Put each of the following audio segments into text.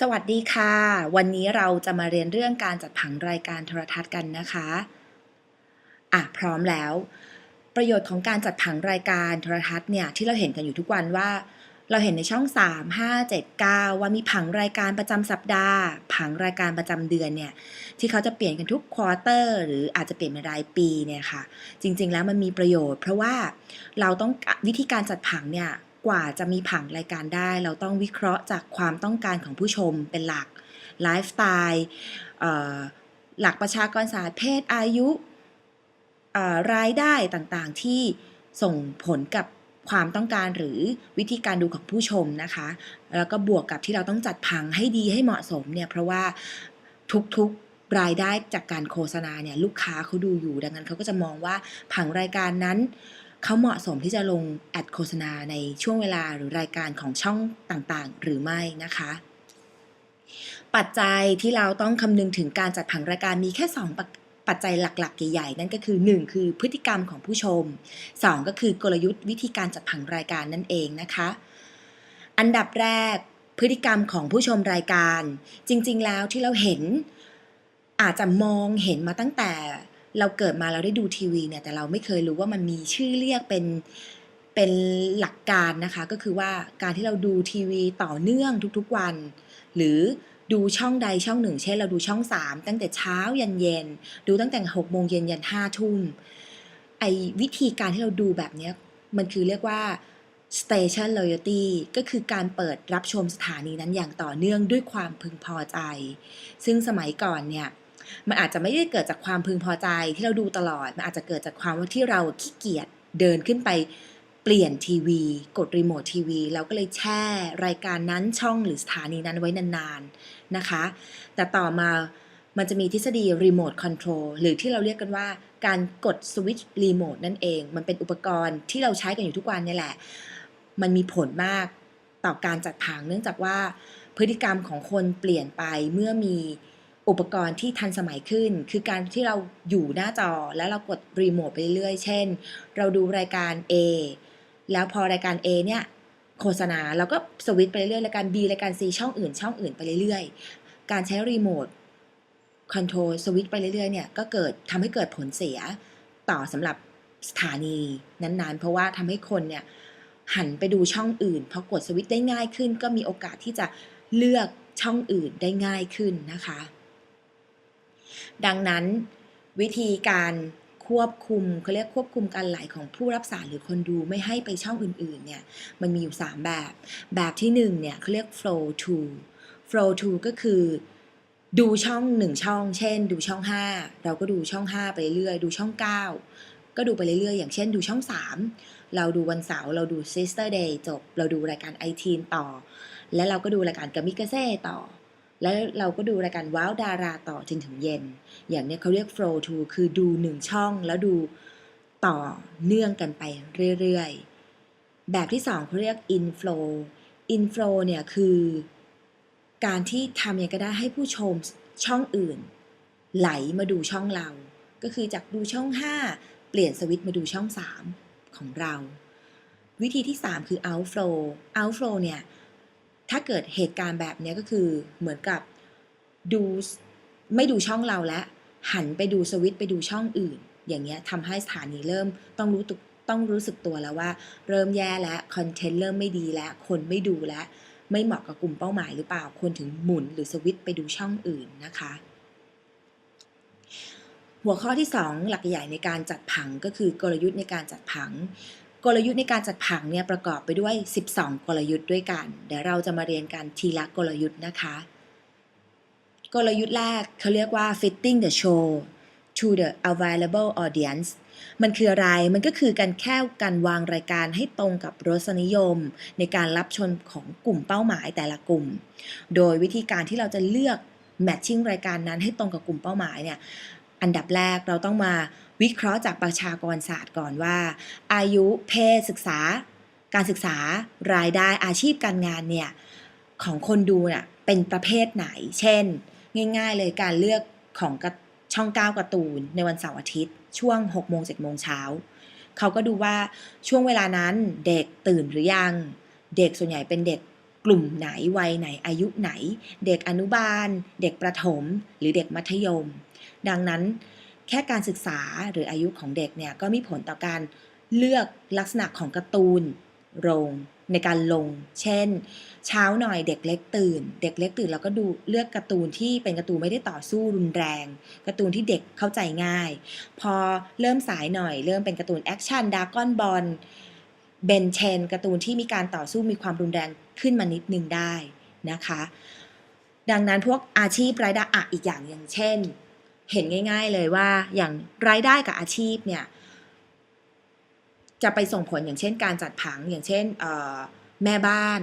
สวัสดีค่ะ วันนี้เราจะมาเรียนเรื่องการจัดผังรายการโทรทัศน์กันนะคะ อะ พร้อมแล้ว ประโยชน์ของการจัดผังรายการโทรทัศน์เนี่ยที่เราเห็นกันอยู่ทุกวันว่า เราเห็นในช่อง 3 5 7 9 ว่ามีผังรายการประจำสัปดาห์ ผังรายการประจำเดือนเนี่ยที่เขาจะเปลี่ยนกันทุกควอเตอร์หรืออาจจะเปลี่ยนเป็นรายปีเนี่ยค่ะ จริงๆแล้วมันมีประโยชน์ เพราะว่าเราต้องวิธีการจัดผังเนี่ย กว่าจะมีผังรายการได้ เราต้องวิเคราะห์จากความต้องการของผู้ชมเป็นหลักไลฟ์สไตล์หลักประชากรศาสตร์เพศอายุรายได้ต่างๆ ที่ส่งผลกับความต้องการหรือวิธีการดูของผู้ชมนะคะ แล้วก็บวกกับที่เราต้องจัดผังให้ดีให้เหมาะสมเนี่ยเพราะว่าทุกๆรายได้จากการโฆษณาเนี่ยลูกค้าเขาดูอยู่ดังนั้นเขาก็จะมองว่าผังรายการนั้น เขาเหมาะสมที่จะลงแอดโฆษณาในช่วงเวลาหรือรายการของช่องต่างๆ หรือไม่นะคะ ปัจจัยที่เราต้องคำนึงถึงการจัดผังรายการมีแค่2ปัจปัจจัยหลัก ๆ ใหญ่ ๆ นั่นก็คือ 1 คือพฤติกรรมของผู้ชม 2 ก็คือกลยุทธ์วิธีการจัดผังรายการนั่นเองนะคะ อันดับแรกพฤติกรรมของผู้ชมรายการ จริง ๆ แล้วที่เราเห็นอาจจะมองเห็นมาตั้งแต่ เราเกิดมาเราได้ดูทีวีเนี่ยแต่เราไม่เคยรู้ว่ามันมีชื่อเรียกเป็นเป็นหลักการนะคะ ก็คือว่าการที่เราดูทีวีต่อเนื่องทุกๆวัน หรือดูช่องใดช่องหนึ่ง เช่นเราดูช่อง 3 ตั้งแต่เช้ายันเย็น ดูตั้งแต่6โมงเย็นยัน5ทุ่มไอ้วิธีการที่เราดูแบบนี้มันคือเรียกว่า station loyalty ก็คือการเปิดรับชมสถานีนั้นอย่างต่อเนื่องด้วยความพึงพอใจ ซึ่งสมัยก่อนเนี่ย มันอาจจะไม่ได้เกิดจากความพึงพอใจที่เราดูตลอด มันอาจจะเกิดจากความว่าที่เราขี้เกียจเดินขึ้นไปเปลี่ยนทีวี กดรีโมททีวีเราก็เลยแช่รายการนั้นช่องหรือสถานีนั้นไว้นานๆนะคะ แต่ต่อมามันจะมีทฤษฎีรีโมทคอนโทรลหรือที่เราเรียกกันว่าการกดสวิตช์รีโมทนั่นเอง มันเป็นอุปกรณ์ที่เราใช้กันอยู่ทุกวันนี่แหละ มันมีผลมากต่อการจัดผังเนื่องจากว่าพฤติกรรมของคนเปลี่ยนไปเมื่อมี อุปกรณ์ที่ทันสมัยขึ้น คือการที่เราอยู่หน้าจอแล้วเรากดรีโมทไปเรื่อยๆ เช่น เราดูรายการ A แล้วพอรายการ A เนี่ยโฆษณาเราก็สวิตช์ไปเรื่อยๆรายการ B รายการ C ช่องอื่น ช่องอื่นไปเรื่อยๆ การใช้รีโมทคอนโทรลสวิตช์ไปเรื่อยๆเนี่ยก็เกิดทำให้เกิดผลเสียต่อสำหรับสถานีนั้นๆ เพราะว่าทำให้คนเนี่ยหันไปดูช่องอื่นพอกดสวิตช์ได้ง่ายขึ้น ก็มีโอกาสที่จะเลือกช่องอื่นได้ง่ายขึ้นนะคะ ดังนั้น วิธีการควบคุมเขาเรียกควบคุมการไหลของผู้รับสารหรือคนดูไม่ให้ไปช่องอื่นๆเนี่ยมันมีอยู่ 3 แบบ แบบที่1เนี่ยเขาเรียก flow to flow to ก็คือดูช่อง 1 ช่อง เช่น ดูช่อง 5 เราก็ดูช่อง 5 ไปเรื่อยดูช่อง 9 ก็ดูไปเรื่อยๆ อย่างเช่นดูช่อง 3 เราดูวันเสาร์เราดู Sister Day จบ เราดูรายการไอทีนต่อ แล้วเราก็ดูรายการกามิกาเซ่ต่อ แล้วเราก็ดูรายการว้าวดาราต่อจนถึงเย็น อย่างนี้เขาเรียก flow to คือดูหนึ่งช่องแล้วดูต่อเนื่องกันไปเรื่อยๆ แบบที่สองเขาเรียก inflow inflow เนี่ยคือการที่ทำยังไงก็ได้ให้ผู้ชมช่องอื่น ไหลมาดูช่องเรา ก็คือจากดูช่อง 5 เปลี่ยนสวิตช์มาดูช่อง 3 ของเรา วิธีที่ 3 คือ outflow outflow เนี่ย ถ้าเกิดเหตุการณ์แบบนี้ก็คือเหมือนกับดูไม่ดูช่องเราแล้วหันไปดูสวิตไปดูช่องอื่น อย่างเงี้ยทำให้สถานีเริ่มต้องรู้ตุต้องรู้สึกตัวแล้วว่า เริ่มแย่แล้วคอนเทนต์เริ่มไม่ดีแล้ว คนไม่ดูแล้วไม่เหมาะกับกลุ่มเป้าหมายหรือเปล่าควรถึงหมุนหรือสวิตไปดูช่องอื่นนะคะ หัวข้อที่ 2 หลักใหญ่ในการจัดผังก็คือกลยุทธ์ในการจัดผัง กลยุทธ์ในการจัดผังเนี่ยประกอบไปด้วย 12 กลยุทธ์ด้วยกัน เดี๋ยวเราจะมาเรียนกันทีละกลยุทธ์นะคะ กลยุทธ์แรกเขาเรียกว่า fitting the show to the available audience มันคืออะไร มันก็คือการแค่การวางรายการให้ตรงกับรสนิยม ในการรับชมของกลุ่มเป้าหมายแต่ละกลุ่ม โดยวิธีการที่เราจะเลือก matching รายการนั้นให้ตรงกับกลุ่มเป้าหมายเนี่ย อันดับแรกเราต้องมาวิเคราะห์จากประชากรศาสตร์ก่อนว่า อายุเพศศึกษา การศึกษารายได้อาชีพการงานเนี่ยของคนดูน่ะเป็นประเภทไหน เช่น ง่าย ๆ เลยการเลือกของช่อง9การ์ตูนในวันเสาร์อาทิตย์ ช่วง6โมง7โมงเช้าเขาก็ดูว่าช่วงเวลานั้นเด็กตื่นหรือยัง เด็กส่วนใหญ่เป็นเด็กกลุ่มไหนวัยไหนอายุไหน เด็กอนุบาล เด็กประถม หรือเด็กมัธยม ดังนั้นแค่การศึกษาหรืออายุของเด็กเนี่ยก็มีผลต่อการเลือกลักษณะของการ์ตูนลงในการลง เช่น เช้าหน่อยเด็กเล็กตื่น เด็กเล็กตื่นเราก็ดูเลือกการ์ตูนที่เป็นการ์ตูนไม่ได้ต่อสู้รุนแรงการ์ตูนที่เด็กเข้าใจง่าย พอเริ่มสายหน่อยเริ่มเป็นการ์ตูนแอคชั่นดาก้อนบอลเบนเชนการ์ตูนที่มีการต่อสู้มีความรุนแรงขึ้นมานิดนึงได้นะคะ ดังนั้นพวกอาชีพรายได้อะอีกอย่างอย่างเช่น เห็นง่าย ๆ เลยว่าอย่างรายได้กับอาชีพเนี่ยจะไปส่งผลอย่างเช่นการจัดผังอย่างเช่นแม่บ้าน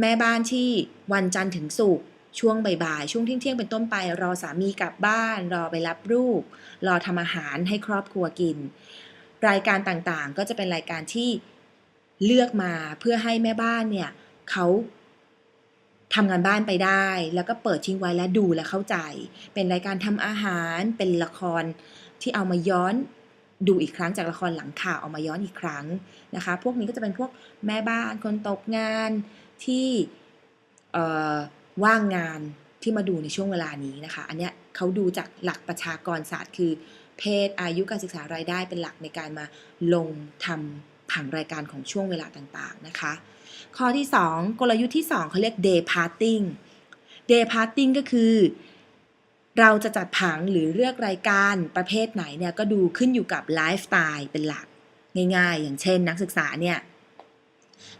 แม่บ้านที่วันจันทร์ถึงศุกร์ช่วงบ่ายๆช่วงเที่ยงๆเป็นต้นไป รอสามีกลับบ้าน รอไปรับลูกรอทำอาหารให้ครอบครัวกิน รายการต่างๆก็จะเป็นรายการที่เลือกมาเพื่อให้แม่บ้านเนี่ยเขา ทำงานบ้านไปได้ แล้วก็เปิดทิ้งไว้และดูและเข้าใจ เป็นรายการทำอาหารเป็นละครที่เอามาย้อนดูอีกครั้งจากละครหลังข่าวเอามาย้อนอีกครั้งนะคะ พวกนี้ก็จะเป็นพวกแม่บ้านคนตกงานที่ว่างงานที่มาดูในช่วงเวลานี้นะคะ อันเนี้ยเขาดูจากหลักประชากรศาสตร์คือ เพศอายุการศึกษารายได้เป็นหลักในการมาลงทำผังรายการของช่วงเวลาต่างๆนะคะ ข้อที่ 2 กลยุทธ์ที่ 2เขาเรียก day parting day parting ก็คือ เราจะจัดผังหรือเลือกรายการประเภทไหนเนี่ยก็ดูขึ้นอยู่กับไลฟ์สไตล์เป็นหลักง่ายๆ อย่างเช่นนักศึกษาเนี่ย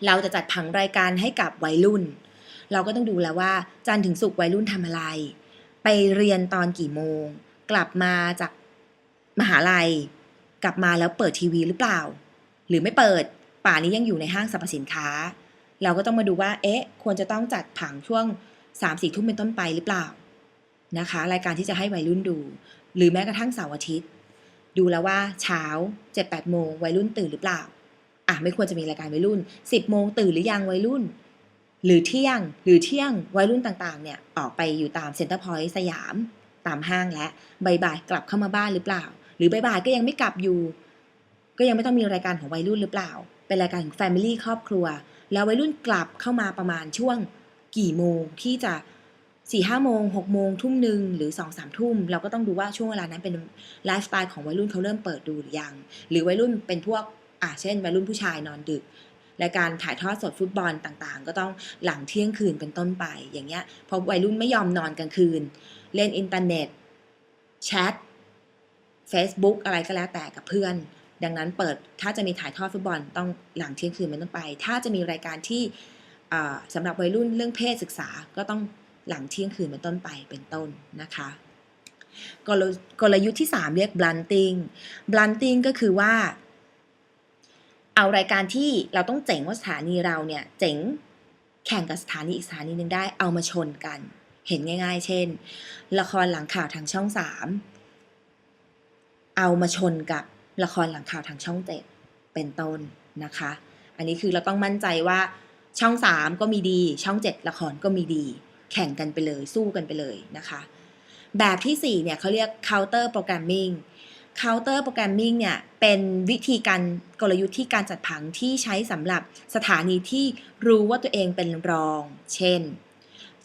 เราจะจัดผังรายการให้กับวัยรุ่น เราก็ต้องดูแล้วว่า จันถึงศุกวัยรุ่นทำอะไร ไปเรียนตอนกี่โมง กลับมาจากมหาลัย กลับมาแล้วเปิดทีวีหรือเปล่า หรือไม่เปิดป่านี้ยังอยู่ในห้างสรรพสินค้า เราก็ต้องมาดูว่า เอ๊ะ ควรจะต้องจัดผังช่วง3ามสี่ทุ่มเป็นต้นไปหรือเปล่านะคะ รายการที่จะให้วัยรุ่นดู หรือแม้กระทั่งเสาร์อาทิตย์ ดูแล้วว่าเช้า7จ็ดแปดโมงวัยรุ่นตื่นหรือเปล่าอะไม่ควรจะมีรายการวัยรุ่น 10โมงตื่นหรือยังวัยรุ่น หรือเที่ยงหรือเที่ยงวัยรุ่นต่างๆ เนี่ยออกไปอยู่ตามเซ็นเตอร์พอยต์สยามตามห้างและบ่ายๆกลับเข้ามาบ้านหรือเปล่า หรือบ่ายๆก็ยังไม่กลับอยู่ ก็ยังไม่ต้องมีรายการของวัยรุ่นหรือเปล่า เป็นรายการของ Family ครอบครัว แล้ววัยรุ่นกลับเข้ามาประมาณช่วงกี่โมงที่จะสี่ห้าโมงหกโมงทุ่มหนึ่งหรือสองสามทุ่ม เราก็ต้องดูว่าช่วงเวลานั้นเป็นไลฟ์สไตล์ของวัยรุ่นเขาเริ่มเปิดดูหรือยัง หรือวัยรุ่นเป็นพวกอะเช่นวัยรุ่นผู้ชายนอนดึกรายการถ่ายทอดสดฟุตบอลต่างๆ ก็ต้องหลังเที่ยงคืนเป็นต้นไปอย่างเงี้ยเพราะวัยรุ่นไม่ยอมนอนกลางคืน เล่นอินเทอร์เน็ตแชท Facebook อะไรก็แล้วแต่กับเพื่อน ดังนั้นเปิดถ้าจะมีถ่ายทอดฟุตบอลต้องหลังเที่ยงคืนเป็นต้นไป ถ้าจะมีรายการที่อ่าสำหรับวัยรุ่นเรื่องเพศศึกษาก็ต้องหลังเที่ยงคืนเป็นต้นไปเป็นต้นนะคะกลกลยุทธ์ที่ 3 เรียก blunting blunting ก็คือว่า เอารายการที่เราต้องเจ๋งว่าสถานีเราเนี่ย เจ๋งแข่งกับสถานีอีกสถานีหนึ่งได้เอามาชนกัน เห็นง่าย ๆ เช่น ละครหลังข่าวทางช่อง 3 เอามาชนกับ ละครหลังข่าวทางช่อง7เป็นต้นนะคะ อันนี้คือเราต้องมั่นใจว่าช่อง 3 ก็มีดี ช่อง 7 ละครก็มีดี แข่งกันไปเลยสู้กันไปเลยนะคะ แบบที่ 4 เนี่ยเขาเรียก counter programming counter programming เนี่ยเป็นวิธีการกลยุทธ์ที่การจัดผังที่ใช้สำหรับสถานีที่รู้ว่าตัวเองเป็นรอง เช่น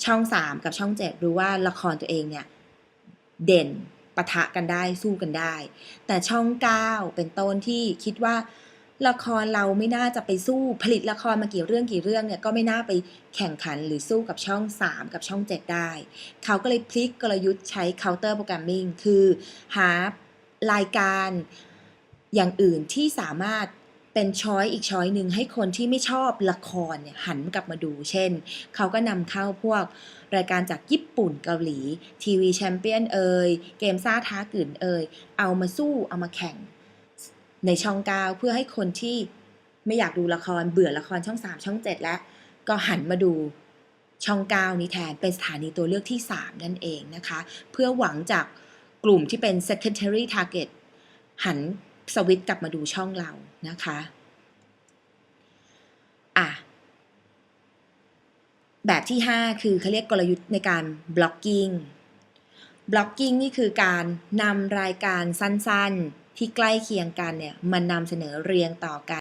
ช่อง 3 กับช่อง 7 รู้ว่าละครตัวเองเนี่ยเด่น ปะทะกันได้สู้กันได้ แต่ช่อง 9 เป็นต้นที่คิดว่า ละครเราไม่น่าจะไปสู้ผลิตละครมากี่เรื่องกี่เรื่องเนี่ยก็ไม่น่าไปแข่งขันหรือสู้กับช่อง 3 กับช่อง 7 ได้ เขาก็เลยพลิกกลยุทธ์ใช้ counter programming คือหารายการอย่างอื่นที่สามารถ เป็นช้อยอีกช้อยหนึ่งให้คนที่ไม่ชอบละครเนี่ยหันกลับมาดู เช่น เขาก็นำเข้าพวกรายการจากญี่ปุ่นเกาหลี ทีวีแชมเปี้ยนเอ่ยเกมซ่าท้ากื่นเอ่ยเอามาสู้เอามาแข่ง ในช่องก้าเพื่อให้คนที่ไม่อยากดูละครเบื่อละครช่อง3ช่อง7แล้วก็หันมาดูช่อง9นี้แทนเป็นสถานีตัวเลือกที่ 3 นั่นเองนะคะ เพื่อหวังจากกลุ่มที่เป็น secondary target หัน สวิตช์กลับมาดูช่องเรานะคะอะแบบที่ 5 คือเขาเรียกกลยุทธ์ในการ blocking blocking นี่คือการนำรายการสั้นๆ ที่ใกล้เคียงกันเนี่ยมานำเสนอเรียงต่อกัน